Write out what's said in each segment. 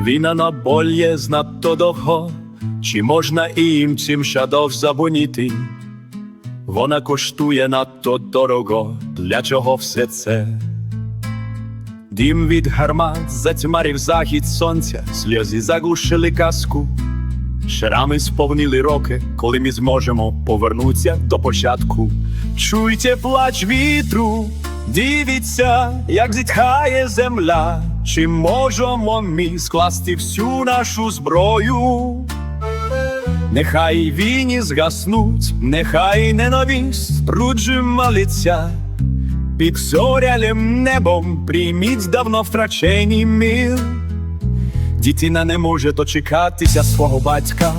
Війна наболє знадто довго, чи можна їм цим шадов забоніти? Вона коштує надто дорого, для чого все це? Дім від гармат затьмарив захід сонця, сльози заглушили казку. Шрами сповнили роки, коли ми зможемо повернутися до початку. Чуйте плач вітру, дивіться, як зітхає земля. Чи можемо ми скласти всю нашу зброю? Нехай війні згаснуть, нехай ненависть спруджує лиця. Під зорялим небом прийміть давно втрачений мир. Дитина не може дочекатися свого батька,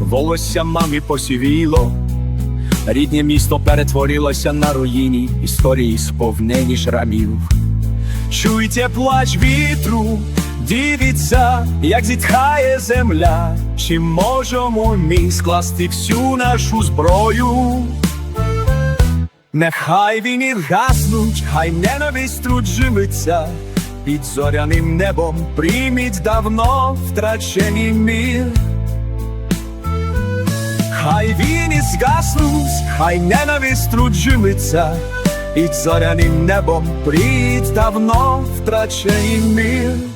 волосся мамі посівіло, рідне місто перетворилося на руїні, історії сповнені шрамів. Чуйте плач вітру, дивіться, як зітхає земля, чи можемо ми скласти всю нашу зброю? Нехай війни гаснуть, хай ненависть тут живиться, під зоряним небом прийміть давно втрачений мир. Хай війни згаснуть, хай ненависть тут під зоряним небом прийміть давно втрачений мир.